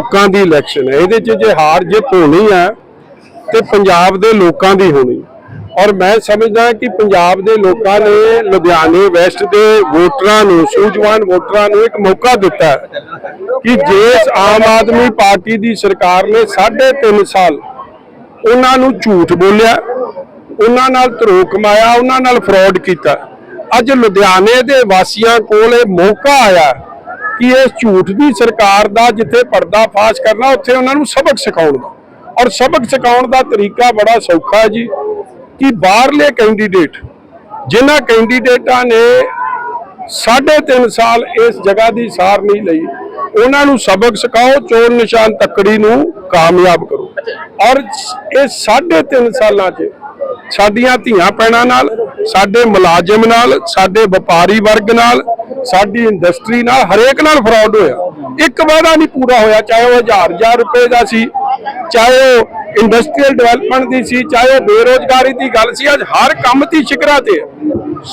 ਲੋਕਾਂ ਦੀ ਇਲੈਕਸ਼ਨ ਹੈ। ਇਹਦੇ 'ਚ ਜੇ ਹਾਰ ਜਿੱਤ ਹੋਣੀ ਹੈ, ਤੇ ਪੰਜਾਬ ਦੇ ਲੋਕਾਂ ਦੀ ਹੋਣੀ। ਔਰ ਮੈਂ ਸਮਝਦਾ ਕਿ ਪੰਜਾਬ ਦੇ ਲੋਕਾਂ ਨੇ ਲੁਧਿਆਣੇ ਵੈਸਟ ਦੇ ਵੋਟਰਾਂ ਨੂੰ, ਸੂਝਵਾਨ ਵੋਟਰਾਂ ਨੂੰ ਇੱਕ ਮੌਕਾ ਦਿੱਤਾ ਕਿ ਜੇ ਆਮ ਆਦਮੀ ਪਾਰਟੀ ਦੀ ਸਰਕਾਰ ਨੇ 3.5 ਸਾਲ ਉਹਨਾਂ ਨੂੰ ਝੂਠ ਬੋਲਿਆ, ਉਹਨਾਂ ਨਾਲ ਧਰੋ ਕਮਾਇਆ, ਉਹਨਾਂ ਨਾਲ ਫਰਾਡ ਕੀਤਾ, ਅੱਜ ਲੁਧਿਆਣੇ ਦੇ ਵਾਸੀਆਂ ਕੋਲ ਇਹ ਮੌਕਾ ਆਇਆ। ਕਿ ਇਸ ਝੂਠ ਦੀ ਸਰਕਾਰ ਦਾ ਜਿੱਥੇ ਪਰਦਾ ਫਾਸ਼ ਕਰਨਾ, ਉੱਥੇ ਉਹਨਾਂ ਨੂੰ ਸਬਕ ਸਿਖਾਉਣ ਦਾ। ਔਰ ਸਬਕ ਸਿਖਾਉਣ ਦਾ ਤਰੀਕਾ ਬੜਾ ਸੌਖਾ ਹੈ ਜੀ, ਕਿ ਬਾਹਰਲੇ ਕੈਂਡੀਡੇਟ ਜਿਨ੍ਹਾਂ ਕੈਂਡੀਡੇਟਾਂ ਨੇ ਸਾਢੇ ਤਿੰਨ ਸਾਲ ਇਸ ਜਗ੍ਹਾ ਦੀ ਸਾਰ ਨਹੀਂ ਲਈ, ਉਹਨਾਂ ਨੂੰ ਸਬਕ ਸਿਖਾਓ ਚੋਰ ਨਿਸ਼ਾਨ ਤੱਕੜੀ ਨੂੰ ਕਾਮਯਾਬ ਕਰੋ। ਔਰ ਇਹ ਸਾਢੇ ਤਿੰਨ ਸਾਲਾਂ 'ਚ ਸਾਡੀਆਂ ਧੀਆਂ ਪੈਣਾ ਨਾਲ ਸਾਡੇ ਮੁਲਾਜ਼ਮ ਨਾਲ, ਸਾਡੇ ਵਪਾਰੀ ਵਰਗ ਨਾਲ, ਸਾਡੀ ਇੰਡਸਟਰੀ ਨਾਲ ਹਰੇਕ ਨਾਲ ਫਰਾਡ ਹੋਇਆ। ਇੱਕ ਵਾਅਦਾ ਨਹੀਂ ਪੂਰਾ ਹੋਇਆ, ਚਾਹੇ ਉਹ ਹਜ਼ਾਰ ਹਜ਼ਾਰ ਰੁਪਏ ਦਾ ਸੀ, ਚਾਹੇ ਉਹ ਇੰਡਸਟਰੀਅਲ ਡਿਵੈਲਪਮੈਂਟ ਦੀ ਸੀ, ਚਾਹੇ ਉਹ ਬੇਰੋਜ਼ਗਾਰੀ ਦੀ ਗੱਲ ਸੀ, ਅੱਜ ਹਰ ਕੰਮ ਦੀ ਸ਼ਿਖਰਾਂ ਤੇ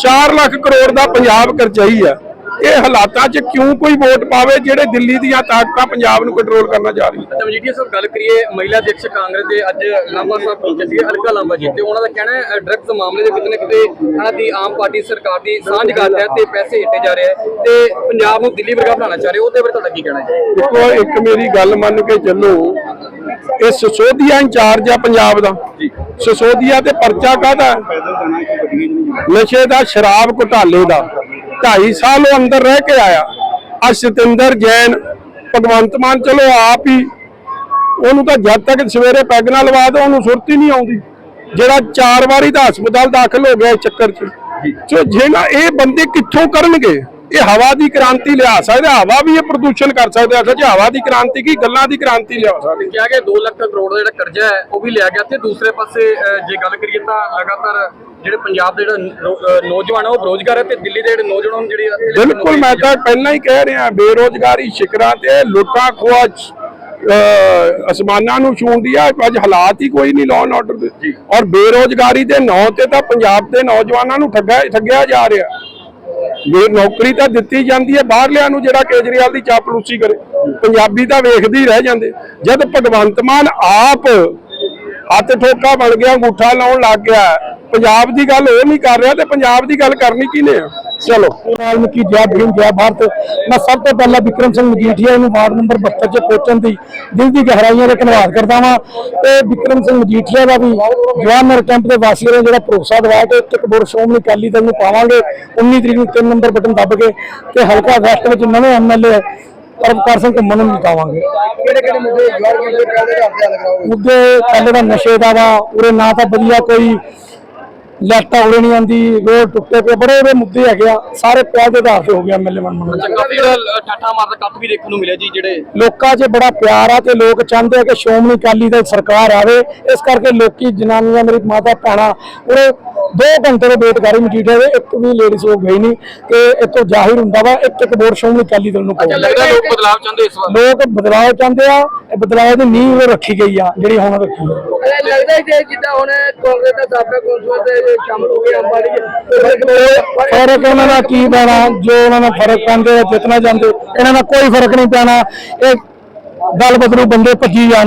4 ਲੱਖ ਕਰੋੜ ਦਾ ਪੰਜਾਬ ਕਰਜ਼ਾਈ ਆ ਇਹ ਹਾਲਾਤਾਂ 'ਚ ਕਿਉਂ ਕੋਈ ਵੋਟ ਪਾਵੇ ਜਿਹੜੇ ਦਿੱਲੀ ਦੀਆਂ ਤਾਕਤਾਂ ਪੰਜਾਬ ਨੂੰ ਕੰਟਰੋਲ ਕਰਨਾ ਜਾ ਰਹੀਆਂ ਅੱਛਾ ਮਜੀਠੀਆ ਸਾਹਿਬ ਗੱਲ ਕਰੀਏ ਮਹਿਲਾ ਅਧਿਕਸ਼ ਕਾਂਗਰਸ ਦੇ ਅੱਜ ਲਾਂਬਾ ਸਾਹਿਬ ਪਹੁੰਚੇ ਸੀ ਹਲਕਾ ਲਾਂਬਾ ਜੀ ਤੇ ਉਹਨਾਂ ਦਾ ਕਹਿਣਾ ਹੈ ਡਰੱਗਸ ਮਾਮਲੇ ਦੇ ਕਿਤੇ ਨਾ ਕਿਤੇ ਇਹਨਾਂ ਦੀ ਆਮ ਪਾਰਟੀ ਸਰਕਾਰ ਦੀ ਸਾਂਝ ਗੱਲ ਹੈ ਤੇ ਪੈਸੇ ਹਿੱਟੇ ਜਾ ਰਹੇ ਹੈ ਤੇ ਪੰਜਾਬ ਨੂੰ ਦਿੱਲੀ ਵਰਗਾ ਬਣਾਉਣਾ ਚਾਹ ਰਹੇ ਉਹਦੇ ਬਾਰੇ ਤੁਹਾਡਾ ਕੀ ਕਹਿਣਾ ਹੈ? ਦੇਖੋ ਇੱਕ ਮੇਰੀ ਗੱਲ ਮੰਨ ਕੇ ਚੱਲੋ ਇਹ ਸਸੋਦੀਆ ਇੰਚਾਰਜ ਆ ਪੰਜਾਬ ਦਾ। ਸਸੋਦੀਆ ਤੇ ਪਰਚਾ ਕਾਹਦਾ ਨਸ਼ੇ ਦਾ ਸ਼ਰਾਬ ਘੁਟਾਲੇ ਦਾ। 2.5 ਸਾਲ ਉਹ ਅੰਦਰ ਰਹਿ ਕੇ ਆਇਆ। ਆ ਸਤਿੰਦਰ ਜੈਨ ਭਗਵੰਤ ਮਾਨ ਚਲੋ ਆਪ ਹੀ ਉਹਨੂੰ ਤਾਂ ਜਦ ਤੱਕ ਸਵੇਰੇ ਪੈਗ ਨਾਲ ਲਵਾ ਦੋ ਉਹਨੂੰ ਸੁਰਤ ਹੀ ਨਹੀਂ ਆਉਂਦੀ। ਜਿਹੜਾ ਚਾਰ ਵਾਰੀ ਦਾ ਹਸਪਤਾਲ ਦਾਖਲ ਹੋ ਗਿਆ ਇਸ ਚੱਕਰ 'ਚ। ਸੋ ਜੇ ਨਾ ਇਹ ਬੰਦੇ ਕਿੱਥੋਂ ਕਰਨਗੇ? ਇਹ ਹਵਾ ਦੀ ਕ੍ਰਾਂਤੀ ਲਿਆ ਸਕਦੇ ਹਵਾ ਵੀ ਇਹ ਪ੍ਰਦੂਸ਼ਣ ਕਰ ਸਕਦੇ ਆ। ਜੇ ਹਵਾ ਦੀ ਕ੍ਰਾਂਤੀ ਕੀ ਗੱਲਾਂ ਦੀ ਕ੍ਰਾਂਤੀ ਲਿਆ ਸਕਦੇ ਕਿਹਾ ਗਿਆ 2 ਲੱਖ ਕਰੋੜ ਦਾ ਜਿਹੜਾ ਕਰਜ਼ਾ ਹੈ ਉਹ ਵੀ ਲਿਆ ਗਿਆ ਤੇ ਦੂਸਰੇ ਪਾਸੇ ਜੇ ਗੱਲ ਕਰੀਏ ਤਾਂ ਲਗਾਤਾਰ ਜਿਹੜੇ ਪੰਜਾਬ ਦੇ ਜਿਹੜਾ ਨੌਜਵਾਨ ਹੈ ਉਹ ਬੇਰੋਜ਼ਗਾਰ ਹੈ ਤੇ ਦਿੱਲੀ ਦੇ ਜਿਹੜੇ ਨੌਜਵਾਨ ਨੂੰ ਜਿਹੜੀ ਬਿਲਕੁਲ ਮੈਂ ਤਾਂ ਪਹਿਲਾਂ ਹੀ ਕਹਿ ਰਿਹਾ ਬੇਰੋਜ਼ਗਾਰੀ ਸ਼ਿਕਰਾਂ ਤੇ ਲੁੱਟਾਂ ਖੋਆ ਅਸਮਾਨਾਂ ਨੂੰ ਛੂੰਦੀ ਆ ਅੱਜ ਹਾਲਾਤ ਹੀ ਕੋਈ ਨਹੀਂ ਲਾਅ ਆਰਡਰ ਦੇ। ਔਰ ਬੇਰੋਜ਼ਗਾਰੀ ਦੇ ਨਾਂ ਤੇ ਤਾਂ ਪੰਜਾਬ ਦੇ ਨੌਜਵਾਨਾਂ ਨੂੰ ਠੱਗਿਆ ਠੱਗਿਆ ਜਾ ਰਿਹਾ। ਜੇ ਨੌਕਰੀ ਤਾਂ ਦਿੱਤੀ ਜਾਂਦੀ ਹੈ ਬਾਹਰਲਿਆਂ ਨੂੰ ਜਿਹੜਾ ਕੇਜਰੀਵਾਲ ਦੀ ਚਾਪਲੂਸੀ ਕਰੇ, ਪੰਜਾਬੀ ਤਾਂ ਵੇਖਦੇ ਹੀ ਰਹਿ ਜਾਂਦੇ। ਜਦ ਭਗਵੰਤ ਮਾਨ ਆਪ ਹੱਥ ਠੋਕਾ ਬਣ ਗਿਆ, ਅੰਗੂਠਾ ਲਾਉਣ ਲੱਗ ਗਿਆ ਪੰਜਾਬ ਦੀ ਗੱਲ ਉਹ ਨਹੀਂ ਕਰ ਰਿਹਾ ਤੇ ਪੰਜਾਬ ਦੀ ਗੱਲ ਕਰਨੀ ਕਿਹਨੇ ਆ? ਚਲੋ। ਵਾਲਮੀਕੀ ਜੈ ਭੀਮ ਜੈ ਭਾਰਤ। ਮੈਂ ਸਭ ਤੋਂ ਪਹਿਲਾਂ ਵਿਕਰਮ ਸਿੰਘ ਮਜੀਠੀਆ ਨੂੰ ਵਾਰਡ ਨੰਬਰ 72 'ਚ ਪਹੁੰਚਣ ਦੀ ਦਿਲ ਦੀ ਗਹਿਰਾਈਆਂ ਦਾ ਧੰਨਵਾਦ ਕਰਦਾ ਹਾਂ ਤੇ ਵਿਕਰਮ ਸਿੰਘ ਮਜੀਠੀਆ ਦਾ ਵੀ ਜਵਾਨਰ ਕੈਂਪ ਦੇ ਵਾਸੀਆਂ ਨੇ ਜਿਹੜਾ ਭਰੋਸਾ ਦਿਵਾਇਆ ਕਿ ਇੱਕ ਬੋਰ ਸ਼੍ਰੋਮਣੀ ਅਕਾਲੀ ਦਲ ਨੂੰ ਪਾਵਾਂਗੇ। 19 ਤਰੀਕ ਨੂੰ 3 ਨੰਬਰ ਬਟਨ ਦੱਬ ਕੇ ਤੇ ਹਲਕਾ ਵੈਸਟ ਵਿੱਚ ਨਵੇਂ ਐਮਐਲਏ ਪਰਮਕਾਰ ਸਿੰਘ ਘੁੰਮਣ ਨੂੰ ਜਿਤਾਵਾਂਗੇ ਕਿਹੜੇ ਕਿਹੜੇ ਮੁੱਦੇ? ਜਵਾਰ ਮੁੱਦੇ ਪਹਿਲੇ ਦਾ ਨਸ਼ੇ ਦਾ ਵਾ ਉਰੇ ਨਾ ਤਾਂ ਵਧੀਆ ਕੋਈ। ਲੈਟਾ ਉਰੇ ਨਹੀਂ ਆਂਦੀ ਰੋਡ ਟੁੱਟੇ ਪਏ ਬੜੇ ਬੜੇ ਮੁੱਦੇ ਹੈਗੇ ਆ ਸਾਰੇ ਪਿਆਰ ਦੇ ਆਧਾਰ ਤੇ ਹੋ ਗਿਆ ਐਮਐਲਏ ਬਣਨ ਅੱਛਾ ਕਾਫੀ ਠਾਠਾ ਮਾਰਦਾ ਕੱਪ ਵੀ ਦੇਖਣ ਨੂੰ ਮਿਲਿਆ ਜੀ ਜਿਹੜੇ ਲੋਕਾਂ 'ਚ ਬੜਾ ਪਿਆਰ ਆ ਤੇ ਲੋਕ ਚਾਹੁੰਦੇ ਆ ਕਿ ਸ਼੍ਰੋਮਣੀ ਅਕਾਲੀ ਦਲ ਸਰਕਾਰ ਆਵੇ ਇਸ ਕਰਕੇ ਲੋਕੀ ਜਨਾਨੀਆਂ ਮੇਰੀ ਮਾਤਾ ਭੈਣਾਂ ਉਹ 2 ਘੰਟੇ ਦੇ ਵੇਟ ਕਰੀ ਮਜੀਠੇ ਦੇ ਇੱਕ ਵੀ ਲੇਡੀਜ਼ ਉਹ ਗਈ ਨਹੀਂ ਤੇ ਇਤੋਂ ਜ਼ਾਹਿਰ ਹੁੰਦਾ ਵਾ ਇੱਕ ਇੱਕ ਵੋਟ ਸ਼੍ਰੋਮਣੀ ਅਕਾਲੀ ਦਲ ਨੂੰ ਅੱਛਾ ਲੱਗਦਾ ਲੋਕ ਬਦਲਾਅ ਚਾਹੁੰਦੇ ਇਸ ਵਾਰ। ਲੋਕ ਬਦਲਾਅ ਚਾਹੁੰਦੇ ਆ ਇਹ ਬਦਲਾਅ ਦੀ ਨੀਂਹ ਉਹ ਰੱਖੀ ਗਈ ਆ ਜਿਹੜੀ ਹੁਣ ਰੱਖੀ ਹੈ ਲੱਗਦਾ ਕਿ ਜਿੱਦਾਂ ਹੁਣ ਕਾਂਗਰਸ ਦਾ ਸਾਬਕਾ ਕੌਂਸਲਰ ਦੇ ਸ਼ਾਮਲ ਹੋ ਗਿਆ ਅੰਬਾਨੀ ਫ਼ਰਕ ਉਹਨਾਂ ਦਾ ਕੀ ਪੈਣਾ। ਜੋ ਉਹਨਾਂ ਦਾ ਫ਼ਰਕ ਪੈਂਦੇ ਆ ਜਿੱਤਣਾ ਜਾਂਦੇ ਇਹਨਾਂ ਦਾ ਕੋਈ ਫ਼ਰਕ ਨਹੀਂ ਪੈਣਾ। ਇਹ ਦਲ ਬਦਲੂ ਬੰਦੇ ਭੱਜੀ ਜਾਣ